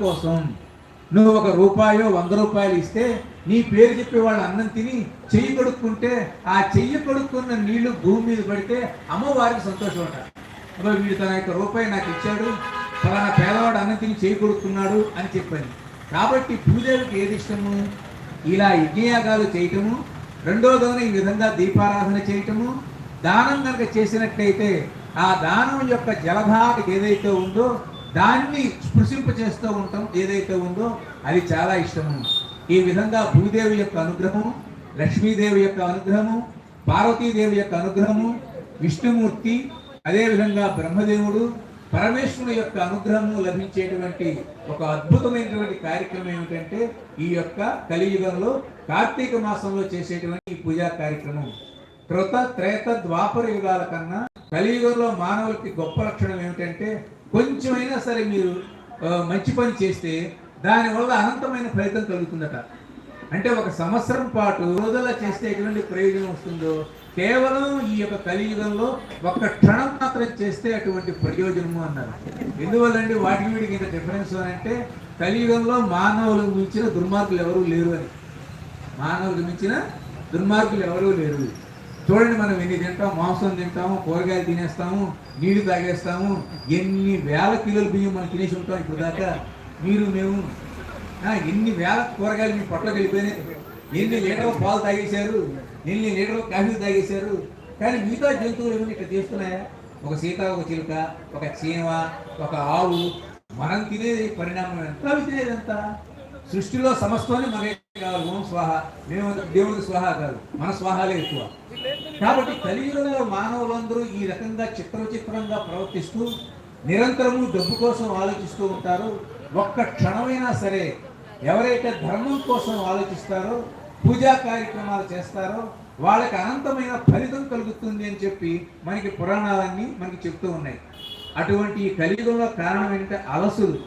కోసం నువ్వు ఒక రూపాయో వంద రూపాయలు ఇస్తే నీ పేరు చెప్పి వాళ్ళు అన్నం తిని చెయ్యి కడుక్కుంటే ఆ చెయ్యి కడుక్కున్న నీళ్ళు భూమి మీద పడితే అమ్మవారికి సంతోషం ఉంటారు అబ్బా వీడు తన యొక్క రూపాయి నాకు ఇచ్చాడు ఫలానా పేదవాడు అన్నం తిని చేయి కొడుకున్నాడు అని చెప్పింది కాబట్టి పూజలకు ఏది ఇష్టము? ఇలా యజ్ఞయాగాలు చేయటము రెండోదవన ఈ విధంగా దీపారాధన చేయటము దానం కనుక చేసినట్లయితే ఆ దానం యొక్క జలధారకి ఏదైతే ఉందో దాన్ని స్పృశింప చేస్తూ ఉంటాం. ఏదైతే ఉందో అది చాలా ఇష్టము. ఈ విధంగా భూదేవి యొక్క అనుగ్రహము లక్ష్మీదేవి యొక్క అనుగ్రహము పార్వతీదేవి యొక్క అనుగ్రహము విష్ణుమూర్తి అదేవిధంగా బ్రహ్మదేవుడు పరమేశ్వరుడు యొక్క అనుగ్రహము లభించేటువంటి ఒక అద్భుతమైనటువంటి కార్యక్రమం ఏమిటంటే ఈ యొక్క కలియుగంలో కార్తీక మాసంలో చేసేటువంటి ఈ పూజా కార్యక్రమం. కృత త్రేత ద్వాపర యుగాల కన్నా కలియుగంలో మానవులకి గొప్ప లక్షణం ఏమిటంటే కొంచెమైనా సరే మీరు మంచి పని చేస్తే దానివల్ల అనంతమైన ఫలితం కలుగుతుందట. అంటే ఒక సంవత్సరం పాటు రోజుల చేస్తే ఎటువంటి ప్రయోజనం వస్తుందో కేవలం ఈ యొక్క కలియుగంలో ఒక్క క్షణం మాత్రం చేస్తే అటువంటి ప్రయోజనము అన్నారు. ఎందువల్లండి వాటికి వీటికి ఇంత డిఫరెన్స్ అని అంటే కలియుగంలో మానవులకు మించిన దుర్మార్గులు ఎవరూ లేరు అని. మానవులకు మించిన దుర్మార్గులు ఎవరూ లేరు. చూడండి మనం ఎన్ని తింటాం మాంసం తింటాము కూరగాయలు తినేస్తాము నీళ్ళు తాగేస్తాము ఎన్ని వేల కిలోల బియ్యం మనం తినేసి ఉంటాం ఇప్పుడు దాకా. మీరు మేము ఎన్ని వేల కూరగాయలు మీ పొట్టలోకి వెళ్ళిపోయినాయి ఎన్ని లీటర్ల పాలు తాగేశారు ఎన్ని లీటర్ల కాఫీ తాగేశారు. కానీ మిగతా జంతువులు ఏమైనా ఇక్కడ చేస్తున్నాయా? ఒక సీత ఒక చిలుక ఒక చీమ ఒక ఆవు మనం తినేది పరిణామం ఎంత? తినేది ఎంత? సృష్టిలో సమస్తమని మనకి కావాలి. ఓం స్వాహ. మేము దేవుని స్వాహ కాదు. మన స్వాహాలే ఎక్కువ. కాబట్టి కలియుగంలో మానవులందరూ ఈ రకంగా చిత్రవిచిత్రంగా ప్రవర్తిస్తూ నిరంతరము డబ్బు కోసం ఆలోచిస్తూ ఉంటారు. ఒక్క క్షణమైనా సరే ఎవరైతే ధర్మం కోసం ఆలోచిస్తారో పూజా కార్యక్రమాలు చేస్తారో వాళ్ళకి అనంతమైన ఫలితం కలుగుతుంది అని చెప్పి మనకి పురాణాలన్నీ మనకి చెప్తూ ఉన్నాయి. అటువంటి ఈ కలియుగంలో కారణం ఏంటంటే అలసులు.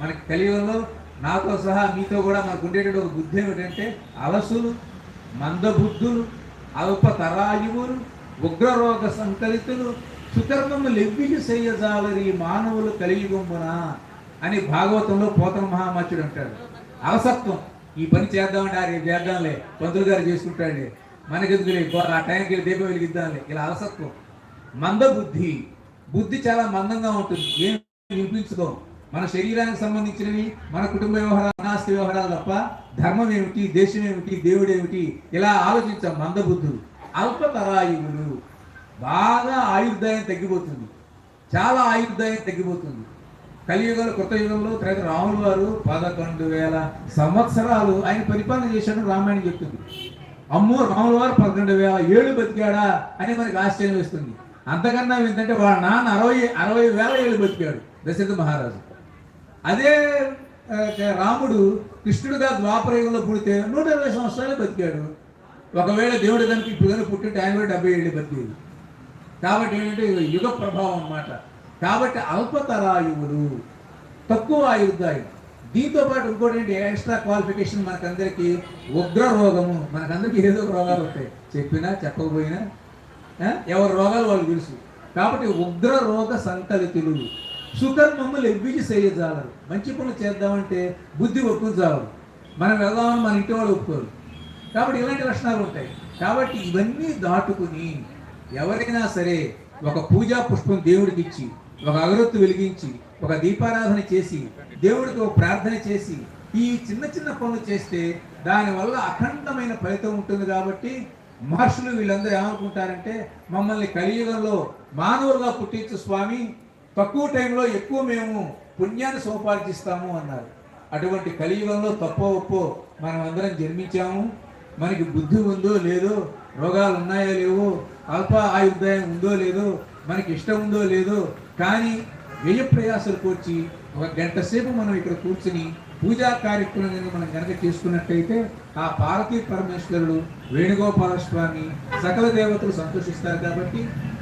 మనకి కలియుగంలో నాతో సహా మీతో కూడా మనకు ఉండేటువంటి ఒక బుద్ధి ఏమిటంటే అలసులు మందబుద్ధులు అల్ప తరాయువులు ఉగ్రరోగ సంకలితులు సుకర్మము లెవ్వికి చేయజాలరి మానవులు కలియుగమున అని భాగవతంలో పోతన మహామచ్చుడు అంటాడు. అలసత్వం. ఈ పని చేద్దామంటే ఆ రేపు చేద్దాంలే. పంతులు గారు చేసుకుంటాడు మనకెందుకులే? ఆ టైంకి వెళ్ళి దీపం వెలిగిద్దాంలే. ఇలా అలసత్వం. మందబుద్ధి. బుద్ధి చాలా మందంగా ఉంటుంది. ఏం వినిపించుకో మన శరీరానికి సంబంధించినవి మన కుటుంబ వ్యవహారాలు అనాస్తి వ్యవహారాలు తప్ప ధర్మం ఏమిటి దేశం ఏమిటి దేవుడు ఏమిటి ఇలా ఆలోచించాం మందబుద్ధులు అల్పతరాయువులు. బాగా ఆయుర్దాయం తగ్గిపోతుంది. చాలా ఆయుర్దాయం తగ్గిపోతుంది. కలియుగంలో కొత్త యుగంలో తర్వాత రాములు వారు పదకొండు వేల సంవత్సరాలు ఆయన పరిపాలన చేశాడు రామాయణం చెప్తుంది. అమ్మో రాముల వారు పదకొండు వేల ఏళ్ళు బతికాడా అని మనకి ఆశ్చర్యం వేస్తుంది. అంతకన్నా ఏంటంటే వాళ్ళ నాన్న అరవై అరవై వేల ఏళ్ళు బతికాడు దశరథ మహారాజు. అదే రాముడు కృష్ణుడుగా ద్వాపరయుగంలో పుడితే నూట ఇరవై సంవత్సరాలు బతికాడు. ఒకవేళ దేవుడు దానికి ఇప్పుడు పుట్టింటే ఆయన కూడా డెబ్బై ఏళ్ళు బతికేది. కాబట్టి ఏంటంటే యుగ ప్రభావం అన్నమాట. కాబట్టి అల్పతరాయువులు తక్కువ ఆయుర్దాయం. దీంతో పాటు ఇంకోటి ఏంటి ఎక్స్ట్రా క్వాలిఫికేషన్ మనకందరికీ ఉగ్ర రోగము. మనకందరికీ ఏదో రోగాలు ఉంటాయి. చెప్పినా చెప్పకపోయినా ఎవరి రోగాలు వాళ్ళు తెలుసు. కాబట్టి ఉగ్ర రోగ సంకలితులు. సుకర్మములు ఎవ్వికి చేయజాలరు మంచి పనులు చేద్దామంటే బుద్ధి ఒప్పుకుంచాలరు మనం వెళ్దామని మన ఇంటి వాళ్ళు ఒప్పుకోరు. కాబట్టి ఇలాంటి లక్షణాలు ఉంటాయి. కాబట్టి ఇవన్నీ దాటుకుని ఎవరైనా సరే ఒక పూజా పుష్పం దేవుడికి ఇచ్చి ఒక అగరొత్తు వెలిగించి ఒక దీపారాధన చేసి దేవుడికి ఒక ప్రార్థన చేసి ఈ చిన్న చిన్న పనులు చేస్తే దానివల్ల అఖండమైన ఫలితం ఉంటుంది కాబట్టి మహర్షులు వీళ్ళందరూ ఏమనుకుంటారంటే మమ్మల్ని కలియుగంలో మానవులుగా పుట్టించు స్వామి తక్కువ టైంలో ఎక్కువ మేము పుణ్యాన్ని సోపార్జిస్తాము అన్నారు. అటువంటి కలియుగంలో తప్పో ఒప్పో మనం అందరం జన్మించాము. మనకి బుద్ధి ఉందో లేదో రోగాలు ఉన్నాయో లేవో అల్ప ఆయుర్దాయం ఉందో లేదో మనకి ఇష్టం ఉందో లేదో కానీ వ్యయ ప్రయాసాలు కూర్చి ఒక గంట సేపు మనం ఇక్కడ కూర్చుని పూజా కార్యక్రమం మనం కనుక చేసుకున్నట్టయితే ఆ పార్వతీ పరమేశ్వరుడు వేణుగోపాల స్వామి సకల దేవతలు సంతోషిస్తారు కాబట్టి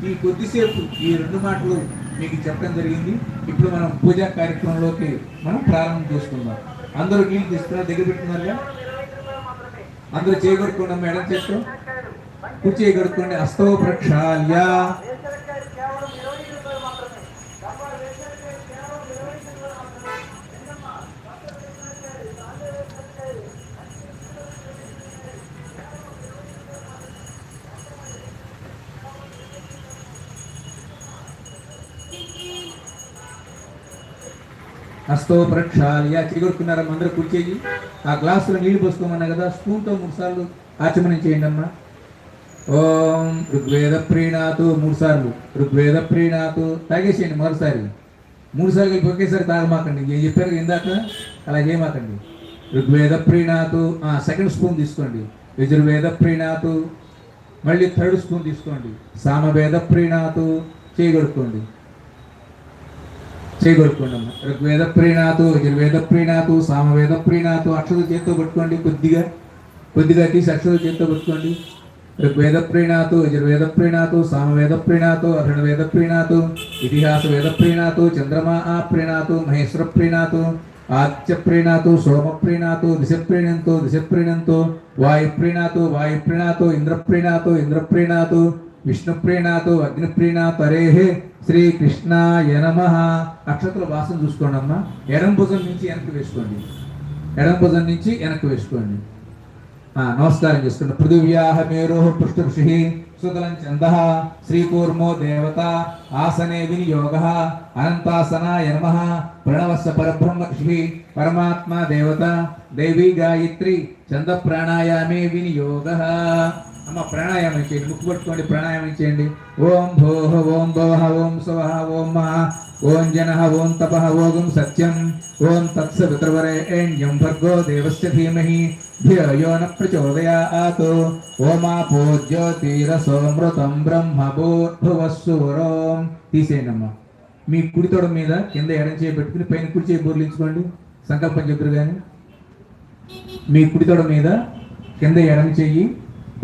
ఈ కొద్దిసేపు ఈ రెండు మాటలు మీకు చెప్పడం జరిగింది. ఇప్పుడు మనం పూజా కార్యక్రమంలోకి మనం ప్రారంభం చేసుకుందాం. అందరూ నీళ్ళు తీసుకున్నారు దగ్గర పెట్టుకున్నారుగా? అందరూ చేయగొట్టుకోండి మేడం చేస్తాం చేస్తూ కుర్చీ చేయగొట్టుకోండి అస్తవ ప్రక్షాళ్య హస్తో ప్రక్షాళ్య చిగురుకున్నారా అందరూ కూర్చేయి ఆ గ్లాసులో నీళ్ళు పోసుకోమన్నా కదా స్పూన్తో మూడుసార్లు ఆచమనం చేయండి అమ్మా. ఓం ఋగ్వేద ప్రీణాతు మూడుసార్లు ఋగ్వేద ప్రీణాతు తాగేసేయండి మరోసారి. మూడుసార్లు కలిపి ఒకేసారి తాగమాకండి. ఏం చెప్పారు ఇందాక? అలా చేయమాకండి. ఋగ్వేద ప్రీణాతు సెకండ్ స్పూన్ తీసుకోండి. యజుర్వేద ప్రీణాతు మళ్ళీ థర్డ్ స్పూన్ తీసుకోండి. సామవేద ప్రీణాతు చేయగొడుకోండి చేయగొడుకోండి అమ్మ ఋగ్వేద ప్రీణాతు యజుర్వేద ప్రీణాతు సామవేద ప్రీణాతు అక్షర చేత్తో పట్టుకోండి కొద్దిగా. కొద్దిగా తీసి అక్షర చేత్తో పట్టుకోండి. ఋగ్వేద ప్రీణాతు యజుర్వేద ప్రీణాతు సామవేద ప్రీణాతు అరుణవేద ప్రీణాతు ఇతిహాస వేద ప్రీణాతు చంద్రమా ఆ ప్రీణాతు మహేశ్వర ప్రీణాతు ఆత్య ప్రీణాతు సోమ ప్రీణాతు దిశ ప్రీణంతో దిశ ప్రీణంతో వాయు ప్రీణాతు వాయు ప్రీణాతు ఇంద్ర ప్రీణాతు ఇంద్ర ప్రీణాతు విష్ణుప్రీణాతో అగ్నిప్రీణా తరేహ్ ప్రీణాతు అరేహే శ్రీ నమ. అక్షతుల వాసన చూసుకోండి అమ్మా. ఎడం భుజం నుంచి వెనక్కి వేసుకోండి. ఎడం భుజం నుంచి వెనక్కి వేసుకోండి. నమస్కారం చేసుకోండి పృథివ్యాహ మేరో పృష్ఠృషి సుతలం చంద. శ్రీకూర్మో దేవత ఆసనే వినియోగ. అనంతాసనాయ నమ. ప్రణవస్య పరబ్రహ్మ ఋషి పరమాత్మ దేవత దేవీ గాయత్రి చంద ప్రాణాయామే వినియోగ. అమ్మ ప్రాణాయామం చేయండి ముక్కు పట్టుకోండి ప్రాణాయామం చేయండి. ఓం భోహ ఓం భోహ ఓం స్వహ ఓం మహ ఓం జన ఓం తప ఓగం సత్యం. ఓం తత్సవితృవరేణ్యం భర్గో దేవస్య ధీమహి. ధియో న ప్రచోదయాత్. ఓమాపో జ్యోతిరసోమృతం బ్రహ్మభూర్భువస్సురోం భూర్భువస్సురోం మీ కుడితోడ మీద కింద ఎడం చేయి పెట్టుకుని పైన కుడి చేయి బోర్లించుకోండి. సంకల్పం చెప్పురు కానీ మీ కుడితోడ మీద కింద ఎడం చెయ్యి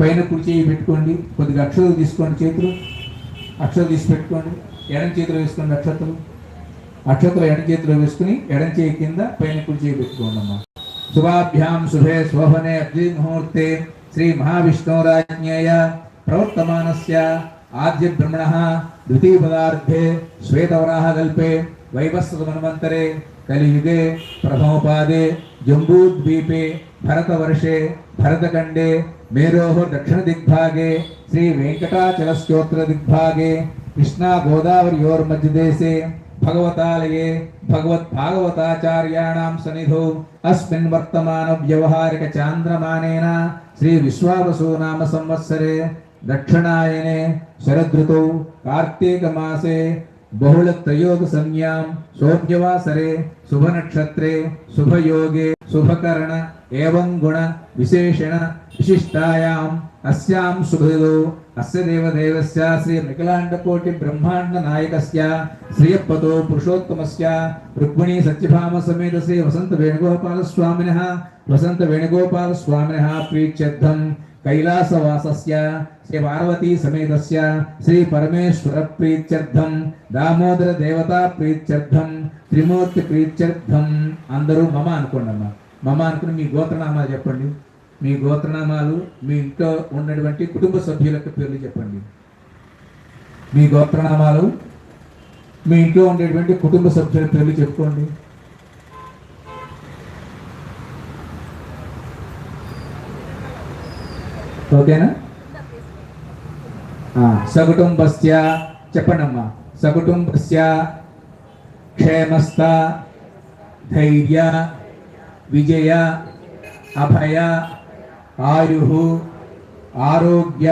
పైన కుడి చేయి పెట్టుకోండి కొద్దిగా అక్షతలు తీసుకోండి చేతులు. అక్షతలు తీసి పెట్టుకోండి. ఎడం చేతిలో వేసుకోండి అక్షతలు. అక్షతలు ఎడం చేతిలో వేసుకుని ఎడం చేయి కింద పైన కుడి చేయి పెట్టుకోండి అమ్మా. శుభాభ్యాం శుభే శోభనే అబ్ది ముహూర్తే శ్రీ మహావిష్ణురాజ్ఞేయ ప్రవర్తమానస్య ఆద్య బ్రహ్మణ ద్వితీయ పదార్థే శ్వేతవరాహ కల్పే కలియుగే ప్రథమోపాదే జంబూద్వీపే భరతవర్షే భరతఖండే మేరోः దక్షిణదిగ్భాగే శ్రీ వెంకటాచలస్యోత్తరదిగ్భాగే కృష్ణా గోదావరియోర్మధ్యదేశే భగవతాలయే భగవద్భాగవతాచార్యాణాం సన్నిధౌ అస్మిన్ వర్తమాన వ్యవహారిక చాంద్రమానేన శ్రీ విశ్వావసో నామ సంవత్సరే దక్షిణాయనే శరదృతౌ కార్తీక మాసే బహుళ త్రయోగ సంజ్ఞాం సోమ్యవాసరే శుభనక్షత్రే శుభయోగే శుభకరణ ఏవం గుణ విశేషణ విశిష్టాయాం అస్యాం శుభదో అస్య దేవదేవస్య శ్రీ నిఖిలాండకోటి కైలాసవాసస్య శ్రీ పార్వతీ సమేతస్య శ్రీ పరమేశ్వర ప్రీత్యర్థం దామోదర దేవతా ప్రీత్యర్థం త్రిమూర్తి ప్రీత్యర్థం. అందరూ మమ అనుకోండి అమ్మా మమ అనుకుని మీ గోత్రనామాలు చెప్పండి. మీ గోత్రనామాలు మీ ఇంట్లో ఉన్నటువంటి కుటుంబ సభ్యుల పేర్లు చెప్పండి. మీ గోత్రనామాలు మీ ఇంట్లో ఉండేటువంటి కుటుంబ సభ్యుల పేర్లు చెప్పుకోండి. ఓకేనా? ఆ, సకుటుంబస్య చెప్పండి సకుటుంబస్య క్షేమస్థ ధైర్య విజయ అభయ ఆయు ఆరోగ్య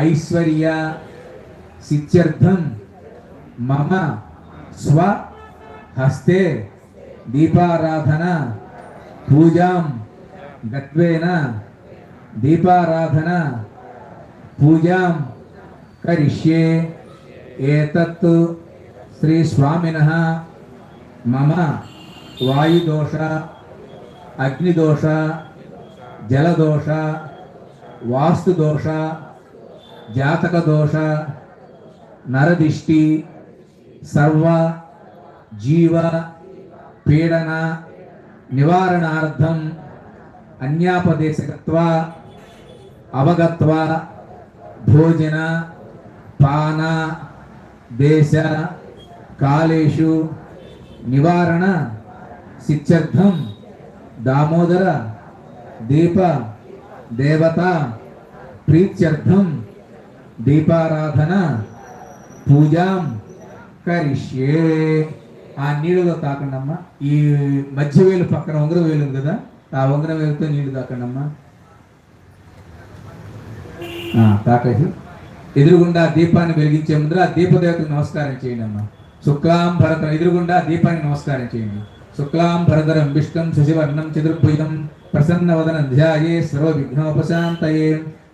ఐశ్వర్య సిత్యర్థం మమ స్వ హస్తే దీపారాధన పూజాం గత్వేన దీపారాధన పూజాం కరిష్యే. ఏతత్ శ్రీ స్వామిన. మమ వాయుదోష అగ్నిదోష జలదోష వాస్తుదోష జాతకదోష నరదిష్టి సర్వ జీవ పీడన నివారణార్థం అన్యాపదేశకత్వ అవగత్వ భోజన పాన దేశ కాలేషు నివారణ సిత్యర్థం దామోదర దీప దేవత ప్రీత్యర్థం దీపారాధన పూజాం కరిష్యే. ఆ నీళ్ళలో తాకండమ్మా. ఈ మధ్య వేలు పక్కన ఉంగరం వేలు ఉంది కదా ఆ ఉంగరం వేలుతో నీళ్ళు తాకండమ్మా. తాకేసి ఎదురుగుండా దీపాన్ని వెలిగించే ముందర ఆ దీపదేవతకు నమస్కారం చేయండి అమ్మ. శుక్లాం భరతరం ఎదురుగుండా దీపాన్ని నమస్కారం చేయండి. శుక్లాం భరతరం విష్ణం శశివర్ణం చతుర్భుజం ప్రసన్నవదన ధ్యాయే సర్వ విఘ్నోపశాంతయే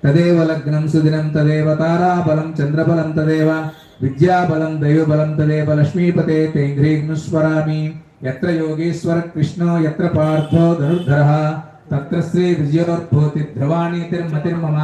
తదేవ లగ్నం సుదినం తదేవ తారాబలం చంద్రబలం తదేవ విద్యాబలం దైవబలం తదేవ లక్ష్మీపతే తేంఘ్రీగ్నుస్వరామి ఎత్ర యోగేశ్వర కృష్ణో ఎత్ర పార్థో ధనుర్ధర తత్ర శ్రీ విజయోద్భూతి ధ్రువాణీతిర్మతిర్మమ